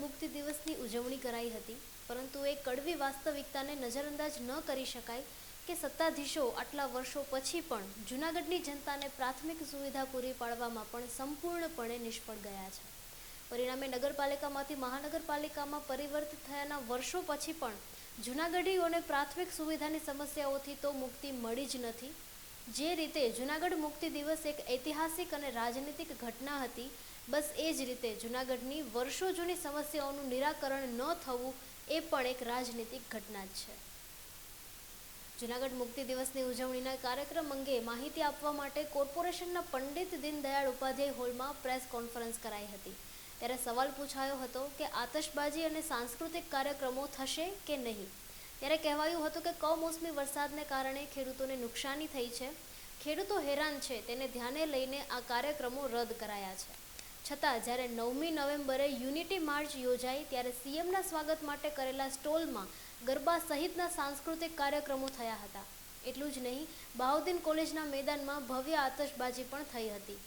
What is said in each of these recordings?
મુક્તિ દિવસની ઉજવણી કરાઈ હતી, પરંતુ એ કડવી વાસ્તવિકતાને નજરઅંદાજ ન કરી શકાય કે સત્તાધીશો આટલા વર્ષો પછી પણ જૂનાગઢની જનતાને પ્રાથમિક સુવિધા પૂરી પાડવામાં પણ સંપૂર્ણપણે નિષ્ફળ ગયા છે. પરિણામે નગરપાલિકામાંથી મહાનગરપાલિકામાં પરિવર્તિત થયાના વર્ષો પછી પણ જૂનાગઢીઓને પ્રાથમિક સુવિધાની સમસ્યાઓથી તો મુક્તિ મળી જ નથી. જે રીતે જૂનાગઢ મુક્તિ દિવસ એક ઐતિહાસિક અને રાજનીતિક ઘટના હતી બસ એ જ રીતે જૂનાગઢની વર્ષો જૂની સમસ્યાઓનું નિરાકરણ ન થવું એ પણ એક રાજનીતિક ઘટના જ છે. જૂનાગઢ મુક્તિ દિવસની ઉજવણીના કાર્યક્રમ અંગે માહિતી આપવા માટે કોર્પોરેશનના પંડિત દીનદયાળ ઉપાધ્યાય હોલમાં પ્રેસ કોન્ફરન્સ કરાઈ હતી. ત્યારે સવાલ પૂછાયો હતો કે આતશબાજી અને સાંસ્કૃતિક કાર્યક્રમો થશે કે નહીં? ત્યારે કહેવાયું હતું કે કમોસમી વરસાદને કારણે ખેડૂતોને નુકસાની થઈ છે. ખેડૂતો હેરાન છે, તેને ધ્યાને લઈને આ કાર્યક્રમો રદ કરાયા છે. છતાં જ્યારે નવમી નવેમ્બરે યુનિટી માર્ચ યોજાઈ ત્યારે સીએમના સ્વાગત માટે કરેલા સ્ટોલમાં ગરબા સહિતના સાંસ્કૃતિક કાર્યક્રમો થયા હતા. એટલું જ નહીં બાહુદ્દીન કોલેજના મેદાનમાં ભવ્ય આતશબાજી પણ થઈ હતી.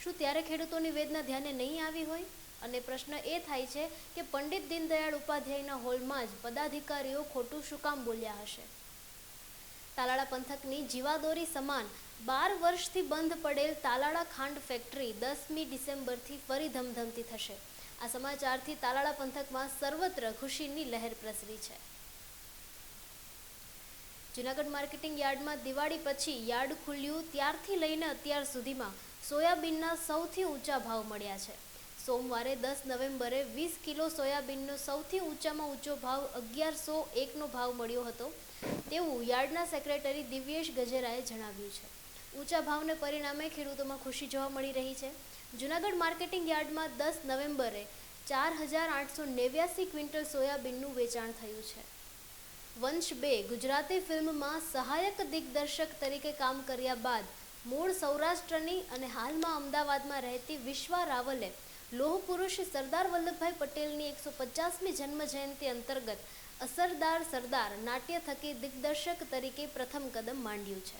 શું ત્યારે ખેડૂતોની વેદના ધ્યાને નહીં આવી હોય? અને પ્રશ્ન એ થાય છે કે પંડિત દીનદયાળ ઉપાધ્યાયના હોલમાં જ પદાધિકારીઓ ખોટું શું કામ બોલ્યા હશે? તાલાળા પંથકની જીવાદોરી સમાન બાર વર્ષથી બંધ પડેલ તાલાળા ખાંડ ફેક્ટરી દસમી ડિસેમ્બરથી ફરી ધમધમતી થશે. આ સમાચારથી તાલાળા પંથકમાં સર્વત્ર ખુશીની લહેર પ્રસરી છે. જૂનાગઢ માર્કેટિંગ યાર્ડમાં દિવાળી પછી યાર્ડ ખુલ્યું, ત્યારથી લઈને અત્યાર સુધીમાં સોયાબીનના સૌથી ઊંચા ભાવ મળ્યા છે. સોમવારે દસ નવેમ્બરે વીસ કિલો સોયાબીનનો સૌથી ઊંચામાં ઊંચો ભાવ અગિયારસો એકનો ભાવ મળ્યો હતો. તેવું યાર્ડના સેક્રેટરી દિવ્યેશ ગજેરાએ જણાવ્યું છે. ઊંચા ભાવને પરિણામે ખેડૂતોમાં ખુશી જોવા મળી રહી છે. જૂનાગઢ માર્કેટિંગ યાર્ડમાં દસ નવેમ્બરે ચાર હજાર આઠસો નેવ્યાસી ક્વિન્ટલ સોયાબીનનું વેચાણ થયું છે. વંશ બે ગુજરાતી ફિલ્મમાં સહાયક દિગ્દર્શક તરીકે કામ કર્યા બાદ મૂળ સૌરાષ્ટ્રની અને હાલમાં અમદાવાદમાં રહેતી વિશ્વા રાવલે લોહ પુરુષ સરદાર વલ્લભભાઈ પટેલની એકસો પચાસમી જન્મ જયંતિ અંતર્ગત અસરદાર સરદાર નાટ્ય થકી દિગ્દર્શક તરીકે પ્રથમ કદમ માંડ્યું છે.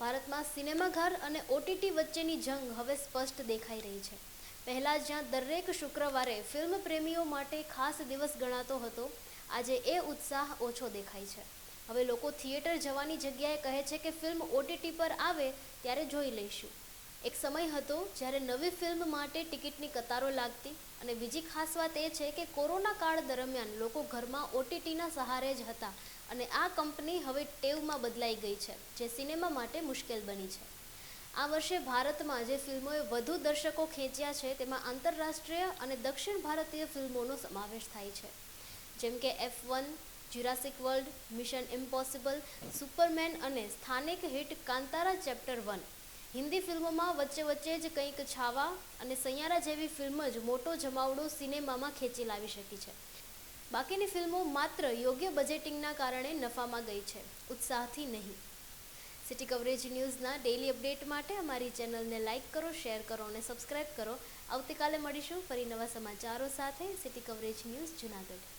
ભારતમાં સિનેમાઘર અને ઓટીટી વચ્ચેની જંગ હવે સ્પષ્ટ દેખાઈ રહી છે. પહેલાં જ્યાં દરેક શુક્રવારે ફિલ્મ પ્રેમીઓ માટે ખાસ દિવસ ગણાતો હતો, આજે એ ઉત્સાહ ઓછો દેખાય છે. હવે લોકો થિયેટર જવાની જગ્યાએ કહે છે કે ફિલ્મ ઓટીટી પર આવે ત્યારે જોઈ લઈશું. એક સમય હતો જ્યારે નવી ફિલ્મ માટે ટિકિટની કતારો લાગતી અને બીજી ખાસ વાત એ છે કે કોરોના કાળ દરમિયાન લોકો ઘરમાં ઓટીટીના સહારે જ હતા અને આ કંપની હવે ટેવમાં બદલાઈ ગઈ છે, જે સિનેમા માટે મુશ્કેલ બની છે. આ વર્ષે ભારતમાં જે ફિલ્મોએ વધુ દર્શકો ખેંચ્યા છે, તેમાં આંતરરાષ્ટ્રીય અને દક્ષિણ ભારતીય ફિલ્મોનો સમાવેશ થાય છે. જેમ કે F one Jurassic World Mission Impossible Superman અને સ્થાનિક hit Kantara chapter one. Hindi ફિલ્મોમાં વચ્ચે વચ્ચે જ કંઈક છાવા અને સૈયારા જેવી ફિલ્મ જ મોટો જમાવડો સિનેમામાં ખેંચી લાવી શકી છે. બાકીની ફિલ્મો માત્ર યોગ્ય બજેટિંગના કારણે નફામાં ગઈ છે. ઉત્સાહથી નહીં. સિટી કવરેજ ન્યૂઝના ડેઇલી અપડેટ માટે અમારી ચેનલને લાઇક કરો શેર કરો અને સબસ્ક્રાઇબ કરો. આવતીકાલે મળીશું ફરી નવા સમાચારો સાથે. City Coverage News Junagadh.